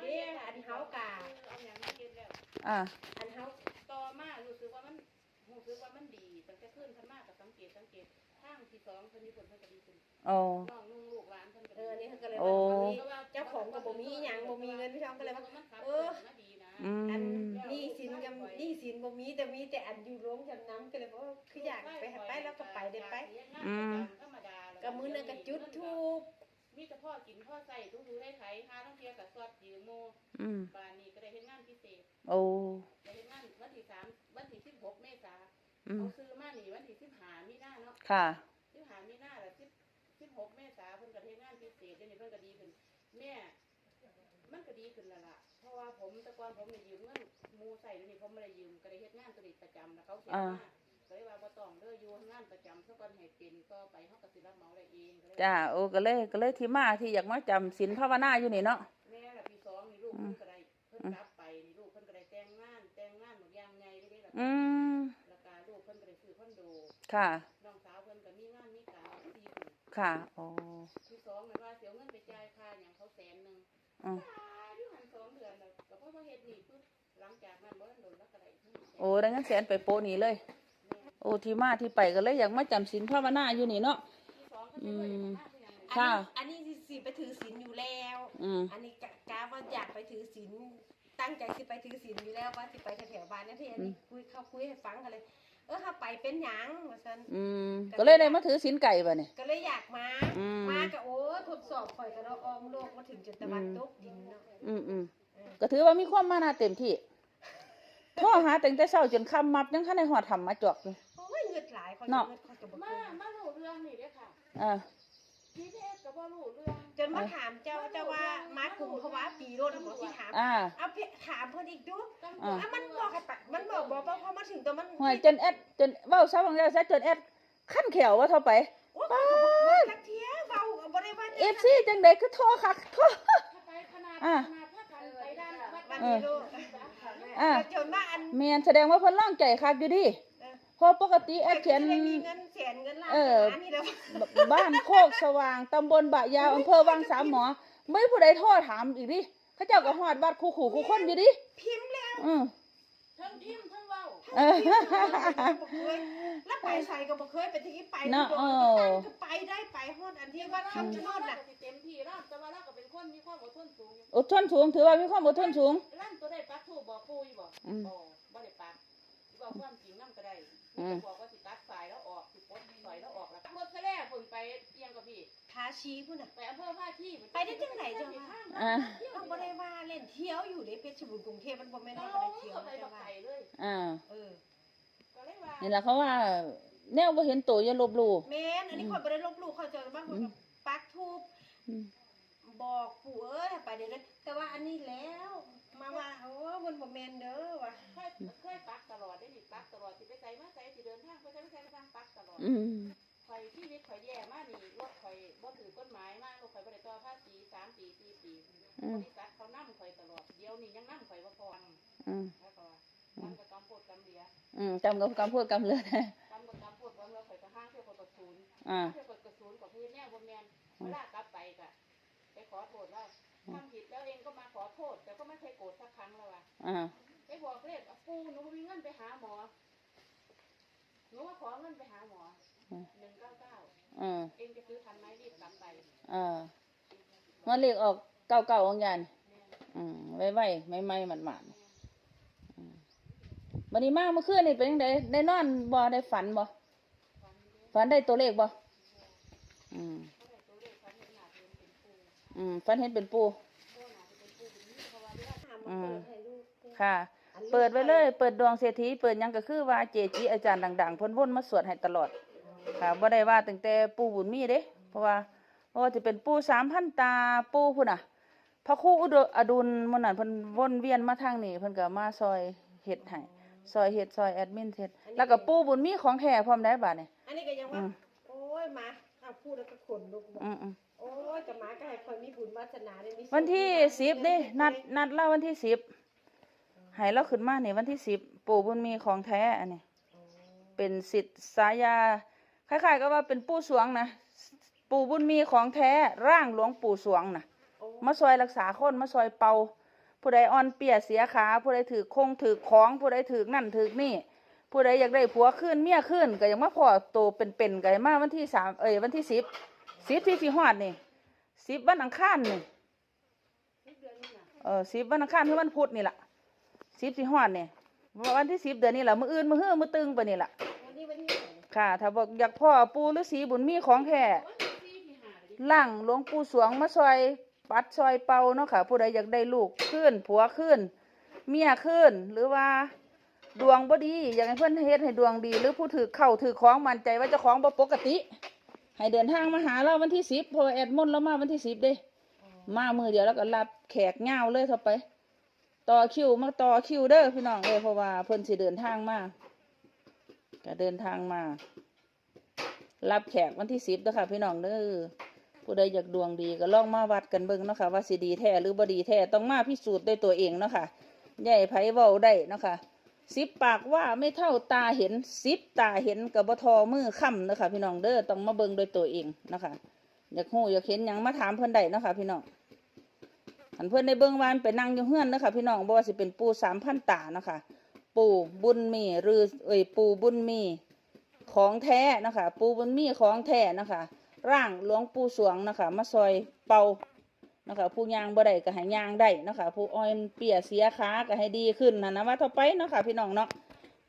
เด้อันเฮากะเอาอย่างมาเฮ็ดแล้วอ่าอันเฮาต่อมารู้สึกว่ามันรู้สึกว่ามันดีตั้งแต่ขึ้นขึ้นมาก็สังเกตสังเกตทางที่สองเพิ่นมีผลเพิ่นก็ดีขึ้นโอ้น้องนุ่งลูกหลานเพิ่นก็เอดีอนี่เขาก็เลยโอ้ว่าวันนี้เจ้าของก็บ่มีหยังบ่มีเงินพี่น้องก็เลยว่าเออดีนะอือันมหนี้สินกับหนี้สินบ่มีแต่มีแต่อันอยู่โรงจำนำก็เลยบอกว่าคืออยากไปหาไปแล้วก็ไปได้ไปอืมธรรมดาก็มื้อนั้นก็จุดทูบ มีแต่พ่อกินพ่อใส่ทุกทุได้ไถหาต้องเทียกับสอดยืมโมอืมบานนี้ก็ได้เฮ็ดงานพิเศษโอ้ได้เฮ็ดงานวันที่สามวันที่สิบหกเมษาอืมเขาซื้อมานี่วันที่สิบห้ามีนาเนาะค่ะสิบห้ามีนาแล้วสิบสิบหกเมษาเพิ่นก็เฮ็ดงานพิเศษเดี๋ยวนี้เพิ่นก็ดีขึ้นแม่มันก็ดีขึ้นแล้วล่ะ เพราะว่าผมแต่ก่อนผมได้ยืมเงินหมูใส่เดี๋ยวนี้ผมไม่ได้ยืมก็ได้เฮ็ดงานตัวนี้ประจำแล้วเขาเสียอ่ามาก็เล ยว่าบ่ต้องเด้ออยู่งานประจำซะก่อนให้เป็นต่อไปเฮาก็สิรับเหมาได้เองก็เลยจ้าโอ้ก็เลยก็เลยที่มาที่อยากมาจำศีลภาวนาอยู่นี่เนาะ แม่ละปีสองนี่ลูกเพิ่นก็ได้เพิ่นกลับไปนี่ลูกเพิ่นก็ได้แต่งงานแต่งงานหมดอย่างใหญ่เลยเด้ล่ะอืม แล้วก็ลูกเพิ่นก็ได้ซื้อคอนโดค่ะ น้องสาวเพิ่นก็มีงานมีการดีขึ้นค่ะโอ้ที่สองนั่นว่าเสียเงินไปจ่ายค่าหยังเขาแสนหนึงอืมอ่าอยู่หันสองเดือนแล้วก็เพราะว่าเฮ็ดนี่ปึ๊บหลังจากนั้นบ่ทันโดนแล้วก็ได้ที่โอ้ได้เงินแสนไปโปะนี่เลย โอ้ที่มาที่ไปก็เลยอยากมาจำศีลภาวนาอยู่นี่เนาะที่สองเขาจะด้วยมากคือหยังอันค่ะนี้อันนี้สิไปถือศีลอยู่แล้ว อืม อันนี้กะกะว่าอยากไปถือศีลตั้งใจสิไปถือศีลอยู่แล้วว่าสิไปแถวๆบ้านนั่นที่อันนี้คุยเขาคุยให้ฟังกันเลย เออถ้าไปเป็นหยังว่าซั่นอืม ก็เลยได้มาถือศีลไก่บ่เนี่ย ก็เลยอยากมาอืม มาก็โอ้ทดสอบข่อยก็เนาะออมโลกมาถึงจนตะวันตกดินเนาะอืมอืมก็ถือว่ามีความมานาเต็มที่โทรหาตั้งแต่เช้าจนค่ำมับยังทันได้หอดทำมาจอกเลยโอ้ย เงือดหลายเขาจะเนาะเงือดเขาจะบ่มาเกินมารู้เรื่องนี่เด้อค่ะอ่าพี่เพชรก็บ่รู้เรื่อง จนมาถามเจ้าเจ้าว่ามากลุ่มเขาว่าปีโรดหมอที่ถาม อ่า เอาเพถามเพิ่นอีกดูต้องอ่าอะมันบอกให้ไปมันบอกบอกว่าพอมาถึงตัวมันหอยจนแอดจนเว้าซะบางแล้วซะจนแอดขั้นแขวว่าเท่าไป โอ้ยเขาก็บอกว่าทักเทียเบาบ่ได้ว่าเอฟซีจังไดคือโทรคักโทร ถ้าไปขนาดอ่า ขนาดถ้ากันไปด้านวัด วันบ้านนี้ลูกอ่า จนว่าอัน แม่นแสดงว่าเพิ่นร่างใจคักอยู่ดิ เออเพราะปกติแอดเขียนจะได้มีเงินแสนเงินล้านเอออันนี้แล้วบบ้านโคกสว่างตำบลบะยาวอำเภอวังสามหมอ ไม่ผู้ใดโทรถามอีกดิเขาเจ้าก็ฮอดวัดคู่ขู่คู่คนอยู่ดิพิมพ์แล้วอือทั้งพิมพ์ทั้งเว้าเออบ่เคยแล้วไปใส่ก็บ่เคยไปที่ไปเนาะโดเออ ก็ไปได้ไปฮอดอันที่ว่าคำชะโนดน่ะ เต็มที่แล้วแต่ว่าเราก็เป็นคนมีความอดทนสูงอดทนสูงถือว่ามีความอดทนสูง ลั่นตัวได้ปักทูบบอกปุ้ยบอกอืมบ่บ่ได้ปักบอกความจริงนำก็ได้ อืม บอกว่าสิตัดสายแล้วออกสิปลดสายแล้วออกแล้วหมดซะแล้วพุ่นไปเอียงกับพี่ทาชีพุ่นน่ะ ไปอำเภอท่าที่ไปได้จังไหนจังวะ อ่าต้องบ่ได้ว่าเล่นเที่ยวอยู่ในเพชรบุรีกรุงเทพมันบ่แม่นเราว่าบ่ได้เที่ยวไปแต่บักว่าไก่เลยอ่าเออก็เลยว่านี่แหละเขาว่า แนวบ่เห็นโตอย่าลบหลู่ แม่นอันนี้ข่อยบ่ได้ลบหลู่ข่อยเจอบ้างข่อยก็ปักทูบอืมบอกปู่เอ้ยให้ไปเดี๋ยวนี้แต่ว่าอันนี้แล้ว มาว่าโอ้มันบ่แม่นเด้อว่ะเคยเค อืมข่อยชีวิตข่อยแย่มากนี่รถข่อยบ่ถือกฎหมายมากรถข่อยบ่ได้ต่อภาษี3ปี4ปีอืบมริษัทเขานำข่อยตลอดเดี๋ยวนี้ยังนำข่อยบ่พออืมแล้วก็ทำกับกำพูดกำเลียอืมจำกับคำพูดกำเลยกำกับกำพูดว่าเมื่อข่อยก็ห้างเพื่อข่อยกระสูนอ่า เพื่อข่อยกระสูนกับพื้นแนวบ่แม่นเวลากลับไปก็ไปขอโทษแล้วทำผิดแล้วเองก็มาขอโทษ แต่ก็ไม่เคยโกรธสักครั้งแล้วว่ะอ่า ไปบอกเลขว่าปู่หนูมีเงินไปหาหมอ นูว่าขอเงินไปหาหมอ199อืมเองจะซื้อทันไหมรีบกลับไปอ่ามันเรียกออกเก่าเก่าของยานอืมไว้ไว้ไม่ไม่หมันหมันๆอืมวันนี้มาเมื่อคืนนี่เป็นยังไงได้นอนบ่ได้ฝันบ่ฝันได้ตัวเลขบ่อืมอืมฝันเห็นเป็นปูอืมค่ะ เปิดไว้เลย เปิดดวงเศรษฐีเปิดหยังก็คือว่าเจจิอาจารย์ดังๆเพิ่นวนมาสวดให้ตลอดค่ะบ่ได้ว่าตั้งแต่ปู่บุญมีเด้เพราะว่าเพราะว่าจะเป็นปู่สามพันตาปู่พุ่นน่ะ พระครูอุดรอดุลมื้อนั้นเพิ่นวนเวียนมาทางนี้เพิ่นก็มาซอยเฮ็ดให้ซอยเฮ็ดซอยแอดมินเฮ็ดแล้วก็ปู่บุญมีของแท้พร้อมได้บาดนี้อันนี้ก็ยังว่าอืมโอ้ยมาเอาพูดแล้วก็ขนลุกบอกอืมอืมโอ้ยกับมาก็ให้คอยมีบุญวาสนาได้มีวันที่10เด้นัดนัดเราวันที่10ให้เราขึ้นมานี่วันที่10ปู่บุญมีของแท้อันนี้เป็นสิทธิ์สายาคล้ายๆก็ว่าเป็นปู่สวงนะปู่บุญมีของแท้ร่างหลวงปู่สวงนะมาซอยรักษาคนมาซอยเป่าผู้ใดอ่อนเปียเสียขาผู้ใดถือคงถือของผู้ใดถือนั่นถือนี่ ผู้ใดอยากได้ผัวขึ้นเมียขึ้นก็ยังมาพอโตเป็นๆก็ยังมาวันที่สามเอ้ยวันที่สิบสิบที่สิฮอดนี่สิบวันอังคารนี่เอนนี่น่ะเออสิบวันอังคารคือวันพุธนี่แหละ สิบสิฮอดนี่ยวันที่สิบเดือนนี้แหละมืออื่นมื้อฮื้อมือตึงไปนี่ล่ะวันนี้วันที่ไหนค่ะ ถ้าบอกอยากพ่อปู่ฤาษีบุญมีของแท้ล่างหลวงปู่สวงมาซอย ปัดซอยเป่าเนาะค่ะ ผู้ใดอยากได้ลูกขึ้นผัวขึ้น เมียขึ้นหรือว่าดวงบ่ดีอยากให้เพื่อนเฮ็ดให้ดวงดี หรือผู้ถือเข้าถือของมั่นใจว่าเจ้าของบ่ปกติ ให้เดินทางมาหาเราวันที่สิบพอแอดมนต์เรามาวันที่สิบเด้ มามือเดียวแล้วก็รับแขกเงาเลยเข้าไป ต่อคิวมาต่อคิวเด้อพี่น้องเอ้ยเพราะว่าเพิ่นสิเดินทางมาก็เดินทางมา รับแขกวันที่สิบเด้อค่ะพี่น้องเด้อผู้ใดอยากดวงดีก็ลองมาวัดกันเบิ่งเนาะค่ะว่าสิดีแท้หรือบ่ดีแท้ต้องมาพิสูจน์ด้วยตัวเองเนาะค่ะใหญ่ไผเว้าได้เนาะค่ะสิบปากว่าไม่เท่าตาเห็นสิบตาเห็นกับบทอมือค่ำเนาะค่ะพี่น้องเด้อต้องมาเบิ่งด้วยตัวเองเนาะค่ะอยากฮู้อยากเห็นยังมาถามเพิ่นได้เนาะค่ะพี่น้อง อันเพื่อนในเบื้องวานไปนั่งอยู่เฮือนนะคะพี่น้องบอกว่าสิเป็นปูสามพันตานะคะ ปูบุญมีหรือเอ่ยปูบุญมีของแท้นะคะ ปูบุญมีของแท้นะคะ ร่างหลวงปู่สวงนะคะ มาซอยเป่านะคะ ผู้ยางบ่ได้ก็ให้ยางได้นะคะ ผู้อ้อยเปียเสียขาก็ให้ดีขึ้นนะนะว่าต่อไปเนาะคะพี่น้องเนาะ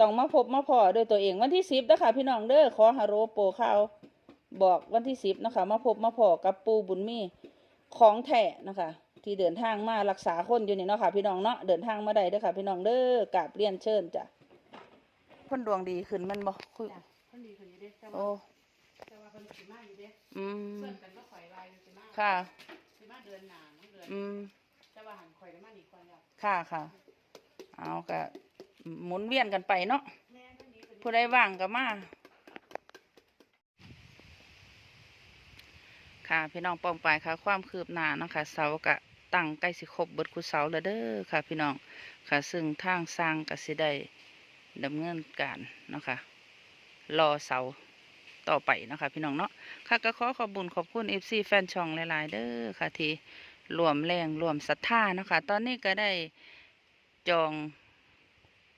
ต้องมาพบมาพอด้วยตัวเองวันที่สิบนะคะพี่น้องเด้อขอฮาโรโปข่าวบอกวันที่สิบนะคะ มาพบมาพอกับปูบุญมีของแท้นะคะ ที่เดินทางมารักษาคนอยู่นี่เนาะค่ะ พี่น้องเนาะเดินทางมาได้เด้อค่ะ พี่น้องเด้อกราบเรียนเชิญจ้ะคนดวงดีขึ้นแมันบ่คุยจ้ะเพิ่นดีคนนี้เด้แต่ว่าโอ้แต่ว่าเพิ่นสิมาอยู่เด้อืมเพิ่นกันก็ข่อยลายอยู่สิมาค่ะสิมาเดือนหน้าเดือนอืม แต่ว่าหันข่อยได้มานี่ก่อนแล้วค่ะค่ะ เอาก็หมุนเวียนกันไปเนาะแม่เพิ่นดีคนนี้ผู้ใดว่างก็มา ค่ะ พี่น้องปองปายค่ะ ความคืบหน้าเนาะคะเสากะ ตั้งใกล้สิครบเบิดคุเสาแล้วเด้อค่ะ พี่น้องค่ะ ซึ่งทางสร้างก็สิได้ดำเนินการเนาะค่ะรอเสาต่อไปนะคะพี่น้องเนาะค่ะก็ขอขอบคุญขอบคุณเอฟซีแฟนช่องหลาย ๆ เด้อค่ะที่รวมแรงรวมศรัทธานะคะตอนนี้ก็ได้จอง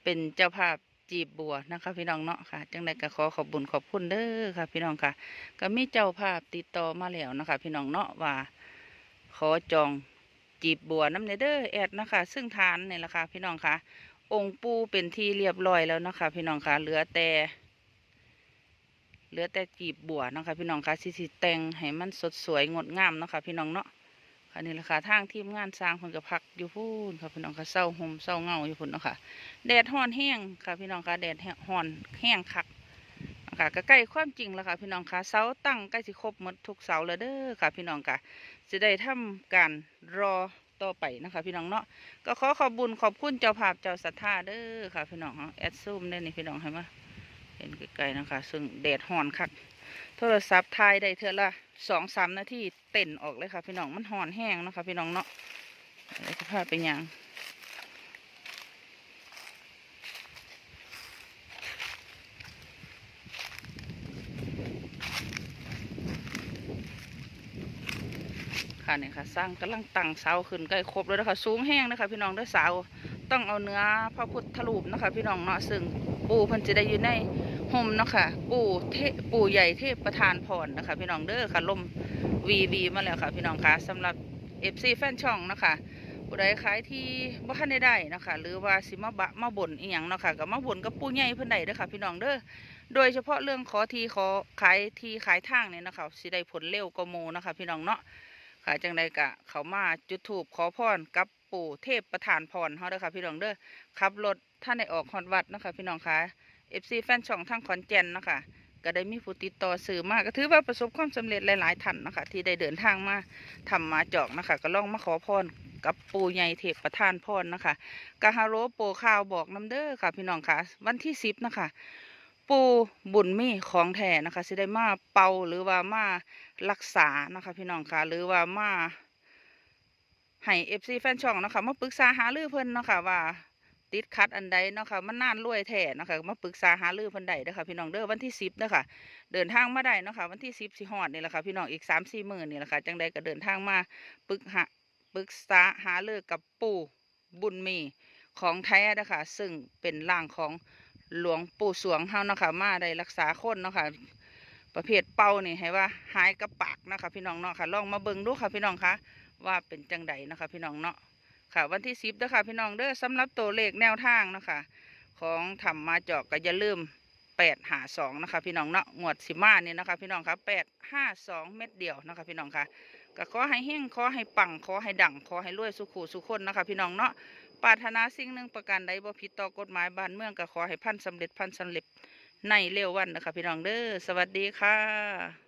เป็นเจ้าภาพจีบบัวนะคะพี่น้องเนาะค่ะจังใดก็ขอขอบคุญขอบคุณเด้อค่ะ พี่น้องค่ะ ก็มีเจ้าภาพติดต่อมาแล้วนะคะ พี่น้องเนาะว่า ขอจอง จีบบัวน้ำเนเด้อแอดนะคะซึ่งทานเนี่แหละค่ะพี่น้องคะองค์ปูเป็นที่เรียบร้อยแล้วนะคะพี่น้องคะเหลือแต่เหลือแต่จีบบัวนะคะพี่น้องคะสิสิแตงให้มันสดสวยงดงามนะคะพี่น้องเนาะค่ะนี่แหละค่ะทางทีมงานสร้างคนกับพักอยู่พูนค่ะพี่น้องค่ะเศร้าห่มเศร้าเงาอยู่พุ่นเนาะค่ะแดดฮ้อนแห้งค่ะพี่น้องค่ะแดดห้งฮ้อนแห้งคักค่ะก็ใกล้ความจริงแล้วค่ะพี่น้องค่ะเสาตั้งใกล้สิครบหมดทุกเสาแล้วเด้อค่ะพี่น้องค่ะ จะได้ทำการรอต่อไปนะคะพี่น้องเนาะก็ขอขอบบุญขอบคุณเจ้าภาพเจ้าศรัทธาเด้อค่ะพี่น้องเนาะแอดซูมได้นี่พี่น้องให้มเห็นไกลๆนะคะ ซึ่งแดดห่อนคักโทรศัพท์ทายได้เท่าละสองสามนาทีเต้นออกเลยค่ะพี่น้องมันห่อนแห้งนะคะพี่น้องเนาะเดี๋ยวจะพาไปยัง ค่ะเนี่ยค่ะสร้างกำลังตั้งเสาขึ้นใกล้ครบแล้วนะคะสูงแห้งนะคะ พี่น้องเด้อเสาต้องเอาเนื้อพระพุทธรูปนะคะ พี่น้องเนาะซึ่งปู่พิ่นจะได้อยู่ในห่มเนาะค่ะปู่เทปู่ใหญ่เทพประธานพรนะคะ พี่น้องเด้อค่ะลมวีวีมาแล้วค่ะ พี่น้องค่ะสำหรับเอฟซีแฟนช่องนะคะผู้ใดขายที่บ้านได้ได้นะคะหรือว่าสิมาบะมาบ่นอีหยังเนาะค่ะก็มาบ่นกับปู่ใหญ่เพิ่นได้เด้อค่ะ พี่น้องเด้อโดยเฉพาะเรื่องขอทีขอขายทีขายทางเนี่ยนะคะสิได้ผลเร็วกว่าหมู่นะคะ พี่น้องเนาะ ค่ะจังใดกะเขามาจุดถูปขอพรกับปู่เทพประธานพรเฮาเด้อค่ะพี่น้องเด้อขับรถท่านได้ออกฮอดวัดเนาะคะพี่น้องค่ะ FC แฟนช่องทางขอนแก่นเนาะค่ะก็ได้มีผู้ติดต่อสื่อมากก็ถือว่าประสบความสำเร็จหลายๆท่านนะคะที่ได้เดินทางมาทำมาจอกนะคะ ก็ลองมาขอพรกับปู่ใหญ่เทพประธานพรนะคะกะฮาโรโปข่าวบอกน้ำเด้อค่ะ พี่น้องค่ะ วันที่สิบนะคะ ปูบุญมีของแท้นะคะสิได้มาเป่าหรือว่ามารักษานะคะพี่น้องค่ะหรือว่ามาให้เอฟซีแฟนช่องนะคะมาปรึกษาหารือเพิ่นนะคะว่าติดขัดอันใดเนาะค่ะมันน่านรวยแท้เนาะค่ะมาปรึกษาหารือเพิ่นได้เด้อค่ะพี่น้องเด้อวันที่สิบเด้อค่ะเดินทางมาได้เนาะค่ะวันที่สิบสิฮอดนี่แหละค่ะพี่น้องอีกสามสี่หมื่นนี่แหละค่ะจังใดก็เดินทางมาปรึกหาปรึกษาหารือกับปู่บุญมีของแท้นะคะซึ่งเป็นร่างของ หลวงปู่สวงเฮานะคะมาได้รักษาคนเนาะคะประเภทเป่านี่ให้ว่าหายกระปากนะคะพี่น้องเนาะค่ะลองมาเบิ่งดูค่ะพี่น้องคะว่าเป็นจังใดนะคะพี่น้องเนาะค่ะ วันที่สิบเด้อค่ะพี่น้องเด้อสำหรับตัวเลขแนวทางเนาะคะของธรรมมาเจาะก็อย่าลืมแปดหาสองนะคะพี่น้องเนาะงวดสิมาเนี่ยนะคะพี่น้องคะแปดห้าสองเม็ดเดียวนะคะพี่น้องคะก็ขอให้เฮงขอให้ปังขอให้ดังขอให้รวยสุขูสุขคนนะคะพี่น้องเนาะ ปรารถนาสิ่งหนึ่งประการใดบ่ผิดต่อกฎหมายบ้านเมืองก็ขอให้พันสำเร็จพันสำเร็จในเร็ววันนะคะพี่น้องเด้อสวัสดีค่ะ